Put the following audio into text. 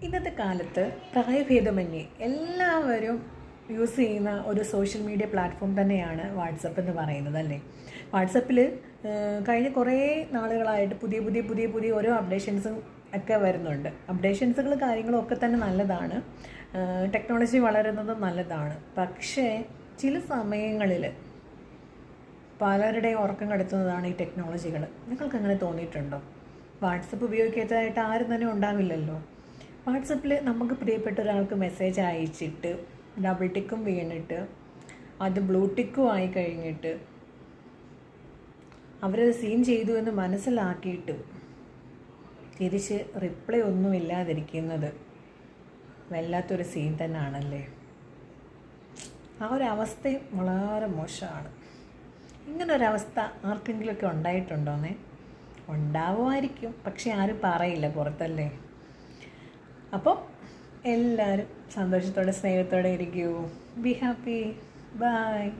ഇന്നത്തെ കാലത്ത് പ്രായഭേദമന്യേ എല്ലാവരും യൂസ് ചെയ്യുന്ന ഒരു സോഷ്യൽ മീഡിയ പ്ലാറ്റ്ഫോം തന്നെയാണ് വാട്സപ്പ് എന്ന് പറയുന്നത് അല്ലേ? വാട്സപ്പിൽ കഴിഞ്ഞ കുറേ നാളുകളായിട്ട് പുതിയ പുതിയ പുതിയ പുതിയ ഓരോ അപ്ഡേഷൻസും ഒക്കെ വരുന്നുണ്ട്. അപ്ഡേഷൻസുകൾ കാര്യങ്ങളും ഒക്കെ തന്നെ നല്ലതാണ്. ടെക്നോളജി വളരുന്നത് നല്ലതാണ്. പക്ഷേ ചില സമയങ്ങളിൽ പലരുടെയും ഉറക്കം കടത്തുന്നതാണ് ഈ ടെക്നോളജികൾ നിങ്ങൾക്ക് അങ്ങനെ തോന്നിയിട്ടുണ്ടോ? വാട്സപ്പ് ഉപയോഗിക്കാത്തതായിട്ട് ആരും തന്നെ ഉണ്ടാവില്ലല്ലോ. വാട്സപ്പിൽ നമുക്ക് പ്രിയപ്പെട്ട ഒരാൾക്ക് മെസ്സേജ് അയച്ചിട്ട് ഡബിൾ ടിക്കും വീണിട്ട് അത് ബ്ലൂ ടിക്കും ആയി കഴിഞ്ഞിട്ട് അവരത് സീൻ ചെയ്തു എന്ന് മനസ്സിലാക്കിയിട്ടും തിരിച്ച് റിപ്ലൈ ഒന്നും ഇല്ലാതിരിക്കുന്നത് വല്ലാത്തൊരു സീൻ തന്നെയാണല്ലേ ആ ഒരു അവസ്ഥയും വളരെ മോശമാണ്. ഇങ്ങനൊരവസ്ഥ ആർക്കെങ്കിലുമൊക്കെ ഉണ്ടായിട്ടുണ്ടോന്നേ? ഉണ്ടാവുമായിരിക്കും. പക്ഷെ ആരും പറയില്ല പുറത്തല്ലേ? അപ്പോൾ എല്ലാവരും സന്തോഷത്തോടെ സ്നേഹത്തോടെ ഇരിക്കൂ. Be happy by